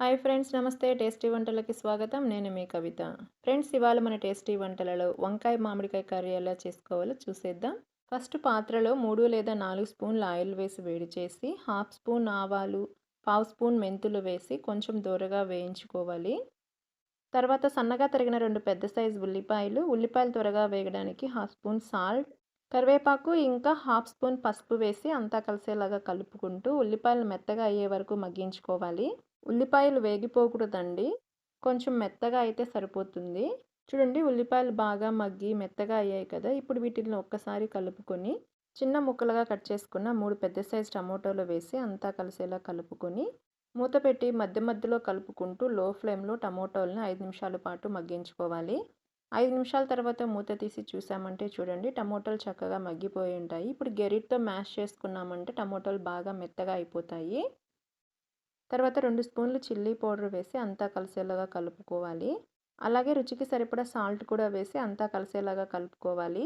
Hi friends నమస్తే. Tasty వంటలకి స్వాగతం. నేను మీ కవిత. ఫ్రెండ్స్ ఇవాళ మన టేస్టీ వంటలలో వంకాయ మామిడికాయ కర్రీ ఎలా చేసుకోవాలో చూసేద్దాం. ఫస్ట్ పాత్రలో మూడు లేదా నాలుగు స్పూన్లు ఆయిల్ వేసి వేడి చేసి హాఫ్ స్పూన్ ఆవాలు పావు స్పూన్ మెంతులు వేసి కొంచెం దూరగా వేయించుకోవాలి. తర్వాత సన్నగా తరిగిన రెండు పెద్ద సైజు ఉల్లిపాయలు ఉల్లిపాయలు త్వరగా వేయడానికి హాఫ్ స్పూన్ సాల్ట్ కరివేపాకు ఇంకా హాఫ్ స్పూన్ పసుపు వేసి అంతా కలిసేలాగా కలుపుకుంటూ ఉల్లిపాయలు మెత్తగా అయ్యే వరకు మగ్గించుకోవాలి. ఉల్లిపాయలు వేగిపోకూడదండి. కొంచెం మెత్తగా అయితే సరిపోతుంది. చూడండి ఉల్లిపాయలు బాగా మగ్గి మెత్తగా అయ్యాయి కదా! ఇప్పుడు వీటిని ఒక్కసారి కలుపుకొని చిన్న ముక్కలుగా కట్ చేసుకున్న మూడు పెద్ద సైజు టమోటాలు వేసి అంతా కలిసేలా కలుపుకొని మూత పెట్టి మధ్య మధ్యలో కలుపుకుంటూ లో ఫ్లేమ్లో టమోటాలను ఐదు నిమిషాల పాటు మగ్గించుకోవాలి. ఐదు నిమిషాల తర్వాత మూత తీసి చూసామంటే చూడండి టమోటాలు చక్కగా మగ్గిపోయి ఉంటాయి. ఇప్పుడు గెరిట్తో మ్యాష్ చేసుకున్నామంటే టమోటాలు బాగా మెత్తగా అయిపోతాయి. తర్వాత రెండు స్పూన్లు చిల్లీ పౌడర్ వేసి అంతా కలిసేలాగా కలుపుకోవాలి. అలాగే రుచికి సరిపడా సాల్ట్ కూడా వేసి అంతా కలిసేలాగా కలుపుకోవాలి.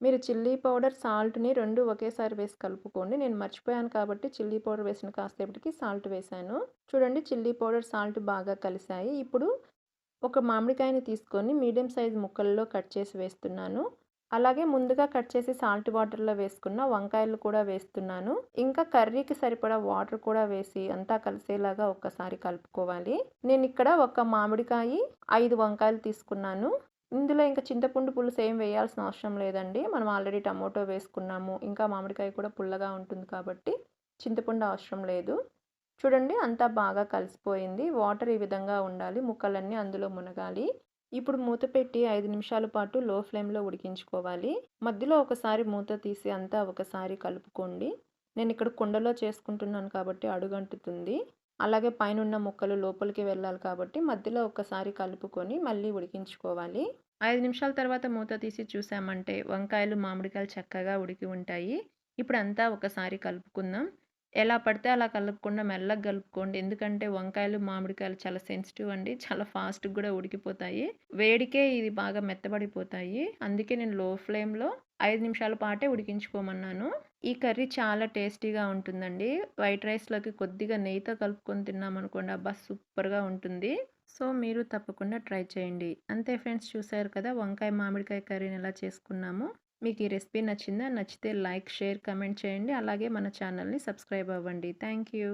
మీరు చిల్లీ పౌడర్ సాల్ట్ని రెండు ఒకేసారి వేసి కలుపుకోండి. నేను మర్చిపోయాను కాబట్టి చిల్లీ పౌడర్ వేసిన కాసేపటికి సాల్ట్ వేశాను. చూడండి చిల్లీ పౌడర్ సాల్ట్ బాగా కలిసాయి ఇప్పుడు ఒక మామిడికాయని తీసుకొని మీడియం సైజ్ ముక్కల్లో కట్ చేసి వేస్తున్నాను. అలాగే ముందుగా కట్ చేసి సాల్ట్ వాటర్లో వేసుకున్న వంకాయలు కూడా వేస్తున్నాను. ఇంకా కర్రీకి సరిపడా వాటర్ కూడా వేసి అంతా కలిసేలాగా ఒక్కసారి కలుపుకోవాలి. నేను ఇక్కడ ఒక మామిడికాయ ఐదు వంకాయలు తీసుకున్నాను. ఇందులో ఇంకా చింతపండు పులుసు ఏం వేయాల్సిన అవసరం లేదండి. మనం ఆల్రెడీ టమోటో వేసుకున్నాము. ఇంకా మామిడికాయ కూడా పుల్లగా ఉంటుంది కాబట్టి చింతపండు అవసరం లేదు. చూడండి అంతా బాగా కలిసిపోయింది. వాటర్ ఈ విధంగా ఉండాలి. ముక్కలన్నీ అందులో మునగాలి. ఇప్పుడు మూత పెట్టి ఐదు నిమిషాల పాటు లో ఫ్లేమ్లో ఉడికించుకోవాలి. మధ్యలో ఒకసారి మూత తీసి అంతా ఒకసారి కలుపుకోండి. నేను ఇక్కడ కుండలో చేసుకుంటున్నాను కాబట్టి అడుగంటుతుంది. అలాగే పైన ముక్కలు లోపలికి వెళ్ళాలి కాబట్టి మధ్యలో ఒకసారి కలుపుకొని మళ్ళీ ఉడికించుకోవాలి. ఐదు నిమిషాల తర్వాత మూత తీసి చూసామంటే వంకాయలు మామిడికాయలు చక్కగా ఉడికి ఉంటాయి. ఇప్పుడు అంతా ఒకసారి కలుపుకుందాం. ఎలా పడితే అలా కలుపుకుండా మెల్లగా కలుపుకోండి. ఎందుకంటే వంకాయలు మామిడికాయలు చాలా సెన్సిటివ్ అండి. చాలా ఫాస్ట్గా కూడా ఉడికిపోతాయి. వేడికే ఇది బాగా మెత్తబడిపోతాయి. అందుకే నేను లో ఫ్లేమ్లో ఐదు నిమిషాల పాటే ఉడికించుకోమన్నాను. ఈ కర్రీ చాలా టేస్టీగా ఉంటుందండి. వైట్ రైస్లోకి కొద్దిగా నెయ్యితో కలుపుకొని తిన్నామనుకోండి అబ్బా సూపర్గా ఉంటుంది. సో మీరు తప్పకుండా ట్రై చేయండి. అంతే ఫ్రెండ్స్ చూసారు కదా వంకాయ మామిడికాయ కర్రీని ఎలా చేసుకున్నాము? మీకు ఈ రెసిపీ నచ్చిందా? నచ్చితే లైక్ షేర్ కమెంట్ చేయండి. అలాగే మన ఛానల్ని సబ్స్క్రైబ్ అవ్వండి. Thank you